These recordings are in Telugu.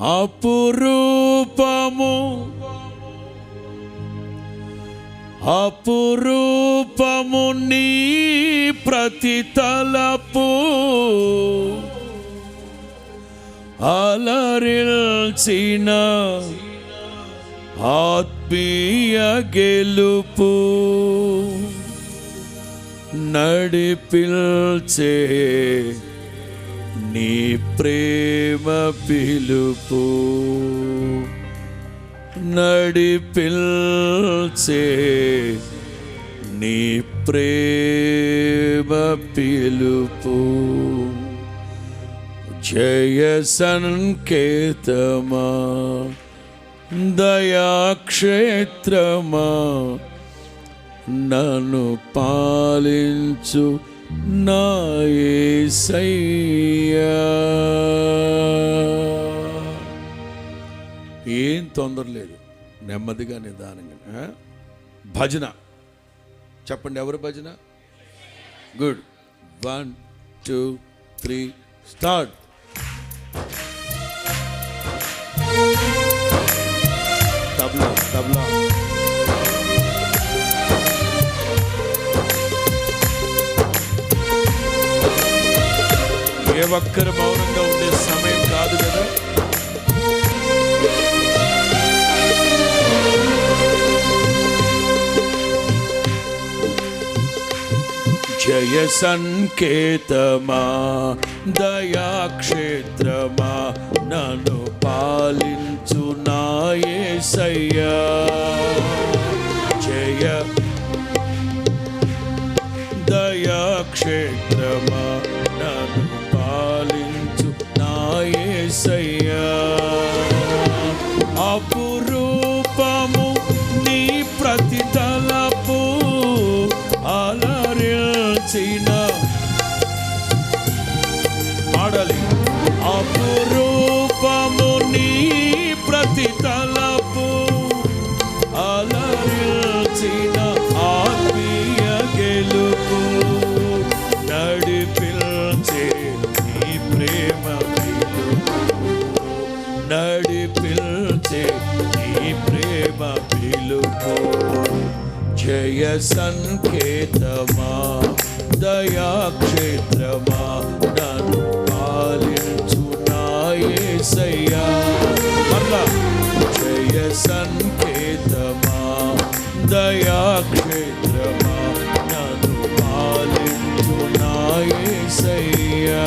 అపురూపము. అపురూపము నీ ప్రతి తలపు. అలరిల్చిన ఆత్మీయ గెలుపు. నడిపిల్చే నీ ప్రేమ పిలుపు నడిపిల్చే నీ ప్రేమ పిలుపు. జయ సంకేతమా దయాక్షేత్రమా నన్ను పాలించు నా ఏం తొందర లేదు. నెమ్మదిగా నిదానంగా భజన. చెప్పండి ఎవరు భజన? Good. One two three start. Tabla tabla. ఒక్కరు మౌనంగా ఉండే సమయం కాదు కదా? జయ సంకేతమా దయాక్షేత్రమా నన్ను పాలించు నాయసయ్యా జయ దయాక్షేత్రమా నన్ను నాయసయ్యా అపురూపము నీ ప్రతి తలపు అలరిల్చిన జయ సంకేతమా దయాక్షేత్రమా నన్ను పాలించు నాయసయ్యా మరలా జయ సంకేతమా దయాక్షేత్రమా నన్ను పాలించు నాయసయ్యా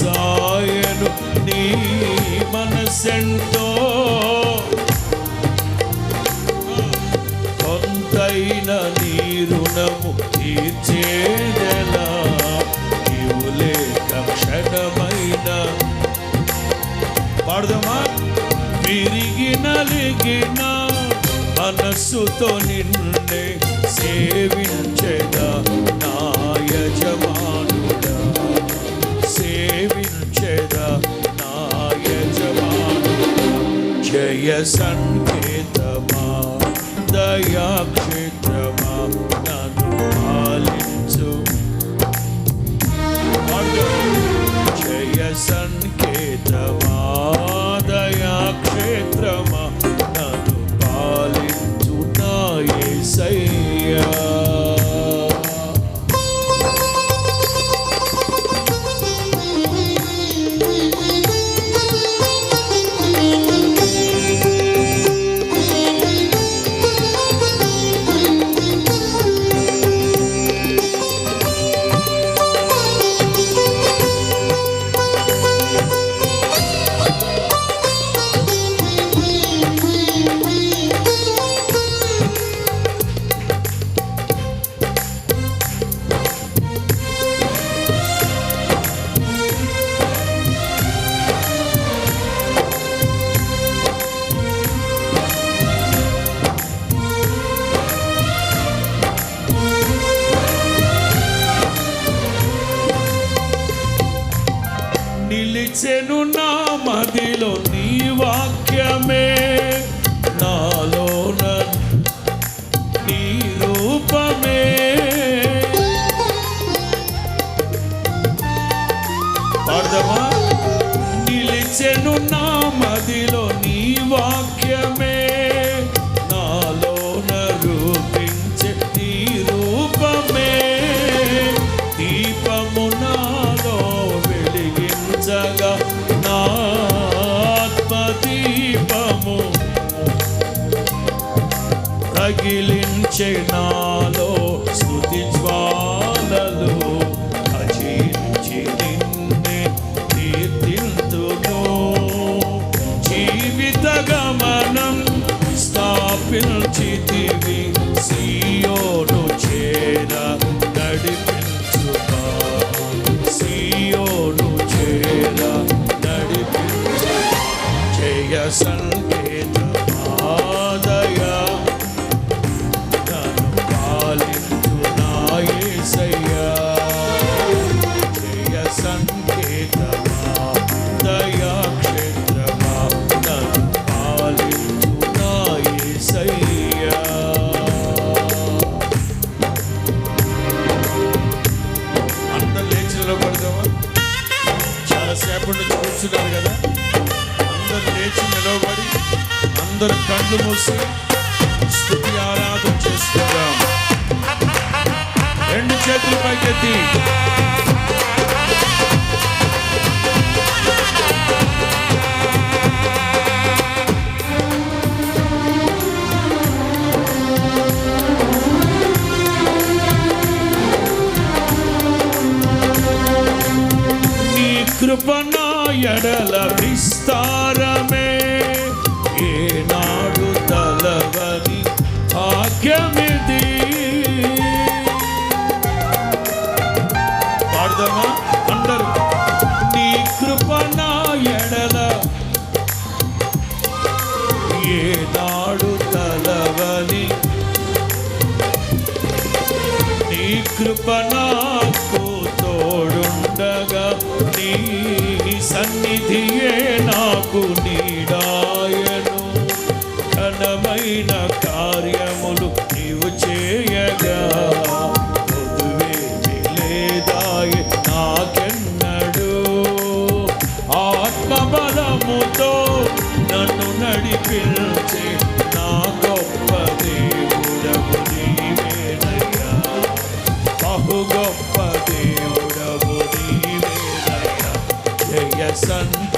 సాయను నీ మనసెంతో. కొంతైన నీ రుణము తీర్చేదెలా? నీవు లేక క్షణమైన. విరిగి నలిగిన మనస్సుతో నిన్నే సేవి సంకేతమా? దయాక్షేత్రమా నిలిచెను నా మదిలో నీ వాక్యమే. నాలోన ఆత్మదీపము రగిలించే నాలో స్తుతి జ్వాలలు అజయించి నిన్నే కీర్తింతును. జీవిత గమనం స్థాపించితివి సియోను చేర నడిపించుమా సియోను చేర నడిపించు. జయ కృప నా ఎడల విస్తారా. ఘనమైన కార్యములు నీవు చేయగా పొదువేమి లేదాయ నాకెన్నడు. ఆత్మబలముతో నన్ను నడిపించే నా గొప్ప దేవుడవు నీవేనయ్యా. బహు గొప్ప దేవుడవు నీవేనయ్యా. జయ సంకేతమా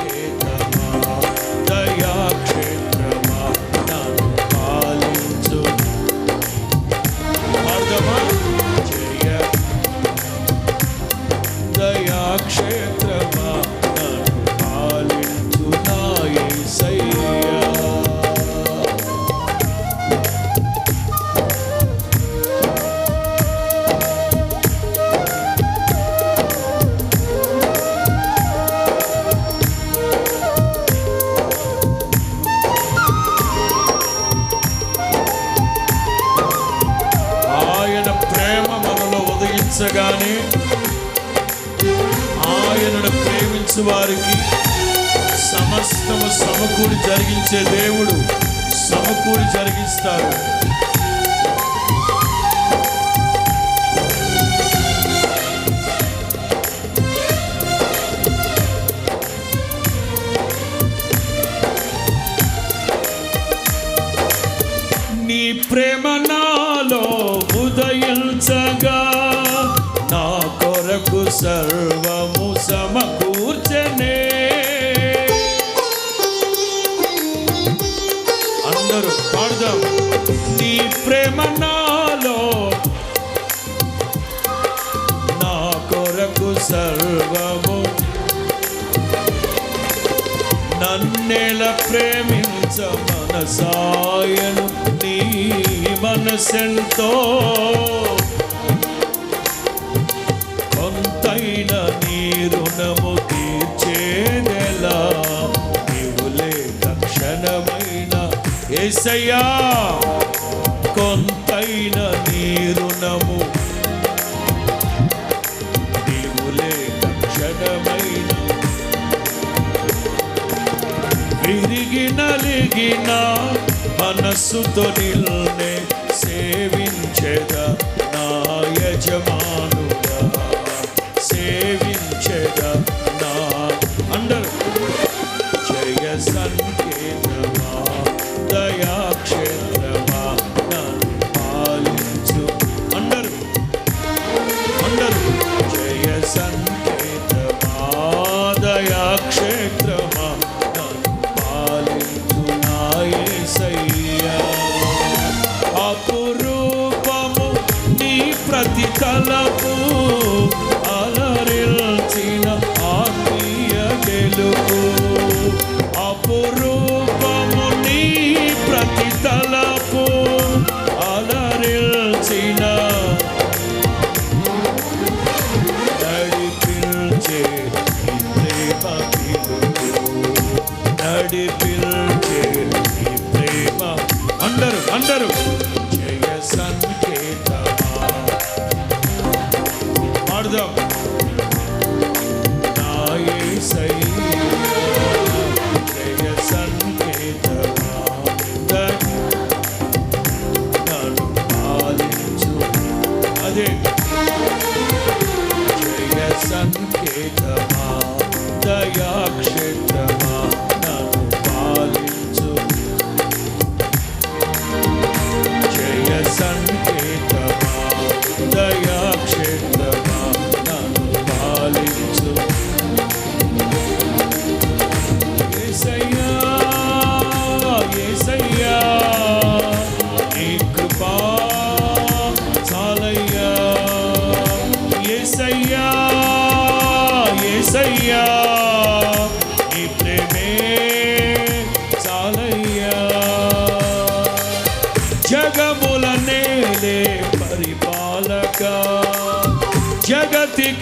సమకూర్చే దేవుడు సమకూరి జరిగిస్తాడు. రసాయను నీ మనసెంతో కొంతైన నీ రుణము తీర్చేదెలా నీవులే తక్షణమైన ఏసయ్యా కొంతైన నీ కలిగిన మనస్సుతో నిల్నే సేవించేద నా యజమానుడా. సేవించేద నా అండర్. జయ సన్.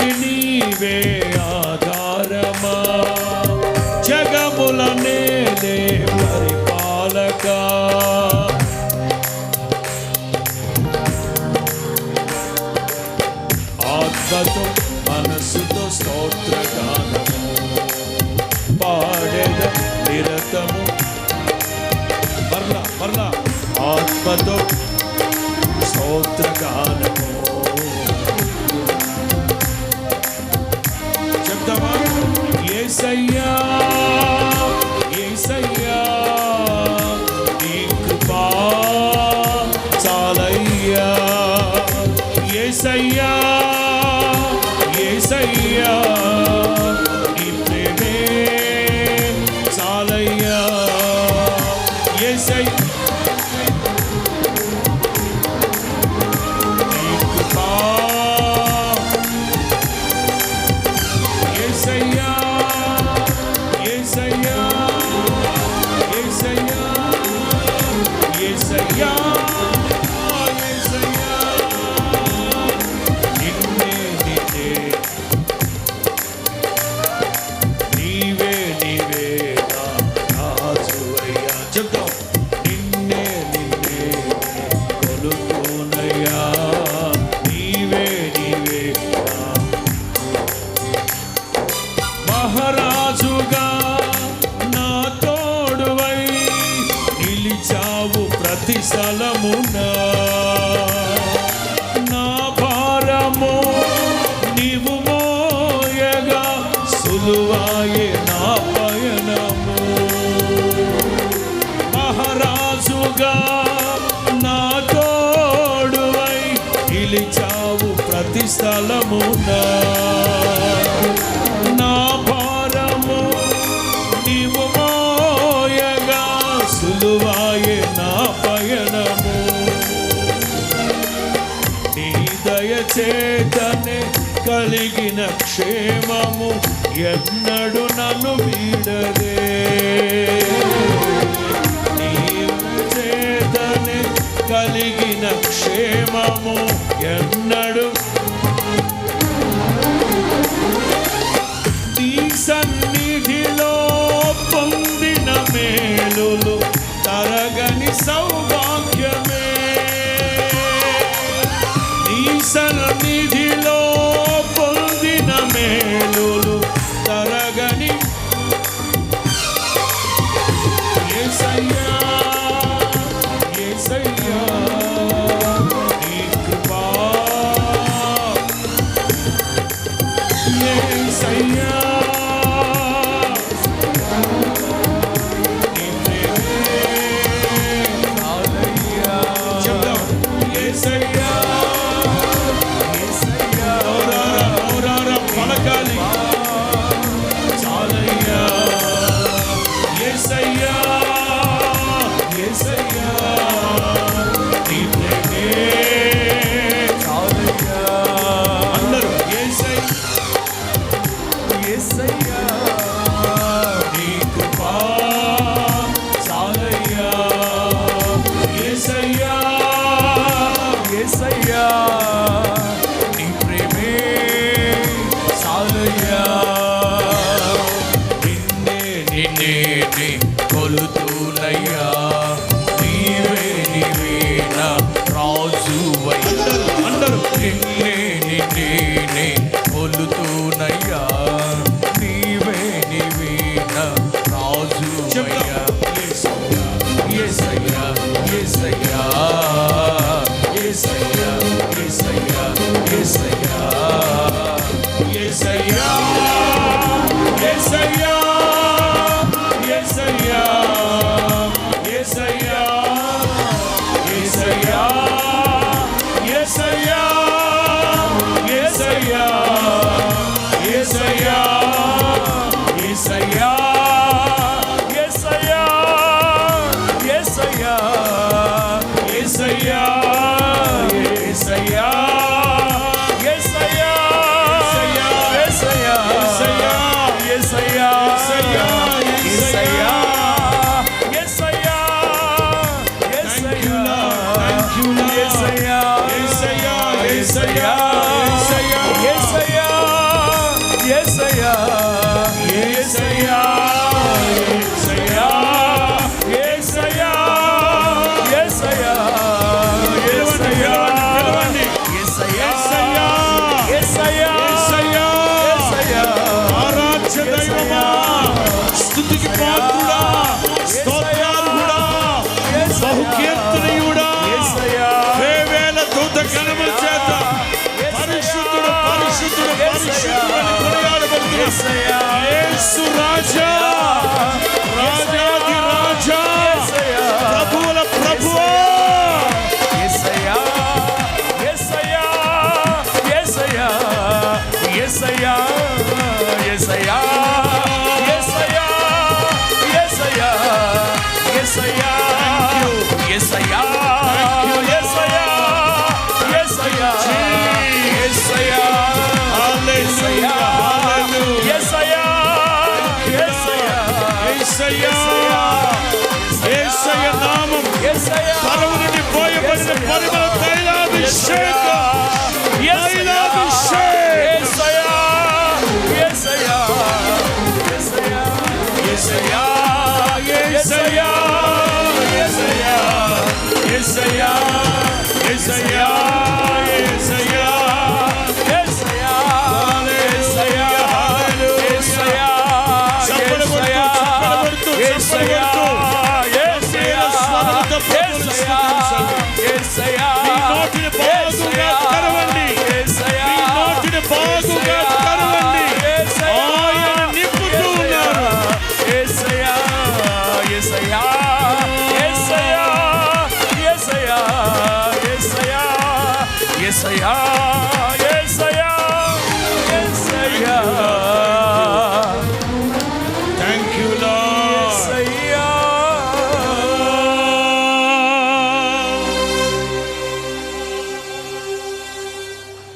అన్నిటికి నీవే ఆధారమా? జగములనే పరిపాలక? ఆత్మతో మనసుతో స్తోత్రగానము. పాడేద నిరతము. మరలా మరలా. ఆత్మతో స్తోత్రగానము. Yeah. అతి స్థలమున నా భారము నీవు మోయగా సులువాయే నా పయనము. నీ దయచేతనే కలిగిన క్షేమము ఎన్నడు నన్ను వీడదే. కలిగిన క్షేమము ఎన్నడు ధన్యని సౌభాగ్యమే. నీ సన్నిధిలో స్థుతికి పాత్రుడా స్తోత్రాలు కూడా బహుకీర్తనయుడా వేవేల దూత కనబరిచే తలము నుండి పోయబడిన పరిమళ తైలాభిషేకం Yeah.